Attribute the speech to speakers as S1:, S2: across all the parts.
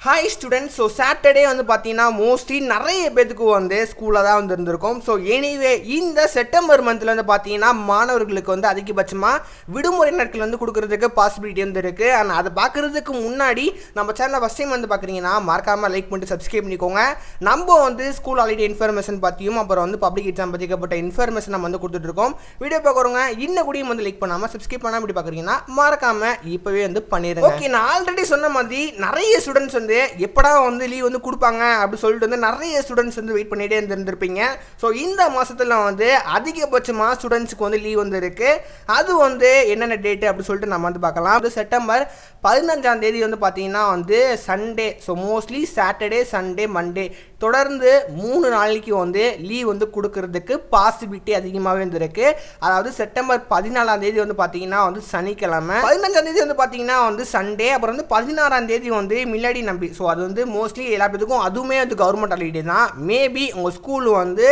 S1: Hi students so Saturday வந்து பார்த்தீங்கன்னா mostly நிறைய பேத்துக்கு வந்து ஸ்கூலில் தான் வந்து இருந்திருக்கும் ஸோ எனிவே இந்த செப்டம்பர் மந்தில் வந்து பார்த்தீங்கன்னா மாணவர்களுக்கு வந்து அதிகபட்சமாக விடுமுறை நாட்கள் வந்து கொடுக்கறதுக்கு பாசிபிலிட்டி வந்து இருக்குது அண்ட் அதை பார்க்குறதுக்கு முன்னாடி நம்ம சேனலை ஃபஸ்ட் டைம் வந்து பார்க்குறீங்கன்னா மறக்காமல் லைக் பண்ணிட்டு சப்ஸ்கிரைப் பண்ணிக்கோங்க. நம்ம வந்து ஸ்கூல் ஆல்ரெடி இன்ஃபர்மேஷன் பற்றியும் அப்புறம் வந்து பப்ளிக் எக்ஸாம் பற்றிக்கப்பட்ட இன்ஃபர்மேஷன் நம்ம வந்து கொடுத்துட்ருக்கோம் வீடியோ பார்க்குறவங்க இன்னும் கூடயும் வந்து லைக் பண்ணாமல் சப்ஸ்கிரைப் பண்ணாமல் இப்படி பார்க்குறீங்கன்னா மறக்காமல் இப்போவே வந்து பண்ணிடுங்க ஓகே நான் ஆல்ரெடி சொன்ன மாதிரி நிறைய ஸ்டூடெண்ட்ஸ் வந்து வந்து எப்படா வந்து லீவ் வந்து கொடுப்பாங்க அப்படி சொல்லிட்டு வந்து நிறைய ஸ்டூடெண்ட்ஸ் வந்து வெயிட் பண்ணிகிட்டே இருந்திருப்பீங்க ஸோ இந்த மாதத்தில் வந்து அதிகபட்சமாக ஸ்டூடெண்ட்ஸுக்கு வந்து லீவ் வந்து இருக்குது அது வந்து என்னென்ன டேட்டு அப்படி சொல்லிட்டு நம்ம வந்து பார்க்கலாம். அது செப்டம்பர் பதினஞ்சாம் தேதி வந்து பார்த்தீங்கன்னா வந்து Sunday so mostly Saturday Sunday Monday தொடர்ந்து மூணு நாளைக்கு வந்து லீவ் வந்து கொடுக்கறதுக்கு பாசிபிலிட்டி அதிகமாகவே இருந்திருக்கு அதாவது செப்டம்பர் பதினாலாம் தேதி வந்து பார்த்தீங்கன்னா வந்து சனிக்கிழமை. பதினஞ்சாம் தேதி வந்து பார்த்தீங்கன்னா வந்து சண்டே அப்புறம் வந்து பதினாறாம் தேதி வந்து மில்லாடி நம்பி ஸோ அது வந்து மோஸ்ட்லி எல்லா பேத்துக்கும் அதுவுமே வந்து கவர்மெண்ட் ஹாலிடே தான். மேபி உங்கள் ஸ்கூல் வந்து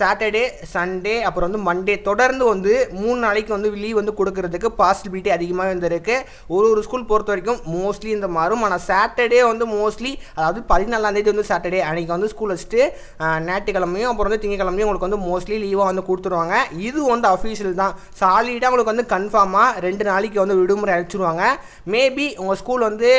S1: சாட்டர்டே சண்டே அப்புறம் வந்து மண்டே தொடர்ந்து வந்து மூணு நாளைக்கு வந்து லீவ் வந்து கொடுக்கறதுக்கு பாசிபிலிட்டி அதிகமாக இருந்திருக்கு. ஒரு ஒரு ஸ்கூல் பொறுத்த வரைக்கும் மோஸ்ட்லி இந்த மாறும். ஆனால் சாட்டர்டே வந்து மோஸ்ட்லி அதாவது பதினாலாம் தேதி வந்து சாட்டர்டே அன்றைக்கி வந்து ஸ்கூல் வச்சுட்டு ஞாயிற்றுக்கிழமையும் அப்புறம் வந்து திங்கக்கிழமையும் உங்களுக்கு வந்து மோஸ்ட்லி லீவாக வந்து கொடுத்துருவாங்க. இது வந்து அஃபீஷியல் தான். சாலிடாக உங்களுக்கு வந்து கன்ஃபார்மாக ரெண்டு நாளைக்கு வந்து விடுமுறை அழைச்சிருவாங்க மேபி உங்கள் ஸ்கூல் வந்து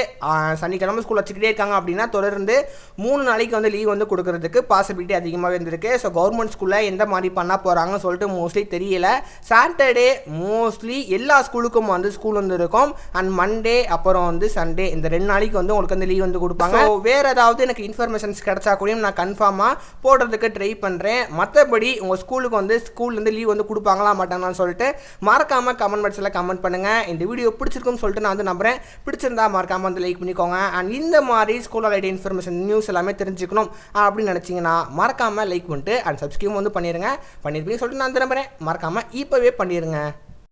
S1: சனிக்கிழமை ஸ்கூல் வச்சுக்கிட்டே இருக்காங்க அப்படின்னா தொடர்ந்து மூணு நாளைக்கு வந்து லீவ் வந்து கொடுக்கறதுக்கு பாசிபிலிட்டி அதிகமாகவே இருந்திருக்கு. ஸோ கவர்மெண்ட் ஸ்கூலில் எந்த மாதிரி பண்ண போகிறாங்கன்னு சொல்லிட்டு மோஸ்ட்லி தெரியல. சாட்டர்டே மோஸ்ட்லி எல்லா ஸ்கூலுக்கும் வந்து ஸ்கூல் வந்து இருக்கும். அண்ட் மண்டே அப்புறம் வந்து சண்டே இந்த ரெண்டு நாளைக்கு வந்து உங்களுக்கு வந்து லீவ் வந்து கொடுப்பாங்க. வேறு ஏதாவது எனக்கு இன்ஃபர்மேஷன்ஸ் கிடைச்சா கூடயும் நான் கன்ஃபார்மாக போடுறதுக்கு ட்ரை பண்ணுறேன் மற்றபடி உங்கள் ஸ்கூலுக்கு வந்து ஸ்கூல்லேருந்து லீவ் வந்து கொடுப்பாங்களா மாட்டாங்களான்னு சொல்லிட்டு மறக்காமல் கமெண்ட் பாக்ஸில் கமெண்ட் பண்ணுங்கள் இந்த வீடியோ பிடிச்சிருக்குன்னு சொல்லிட்டு நான் வந்து நம்புறேன். பிடிச்சிருந்தா மறக்காமல் வந்து லைக் பண்ணிக்கோங்க. அண்ட் இந்த மாதிரி ஸ்கூல் ஹாலிடே இன்ஃபர்மேஷன் நியூஸ் எல்லாமே தெரிஞ்சுக்கணும் அப்படின்னு நினச்சிங்கன்னா மறக்காமல் லைக் பண்ணிட்டு அண்ட் சப்ஸ்கிரைப் வந்து பண்ணிடுங்க பண்ணியிருப்பீங்கன்னு சொல்லிட்டு நான் திரும்புகிறேன் மறக்காமல் இப்போவே பண்ணிடுங்க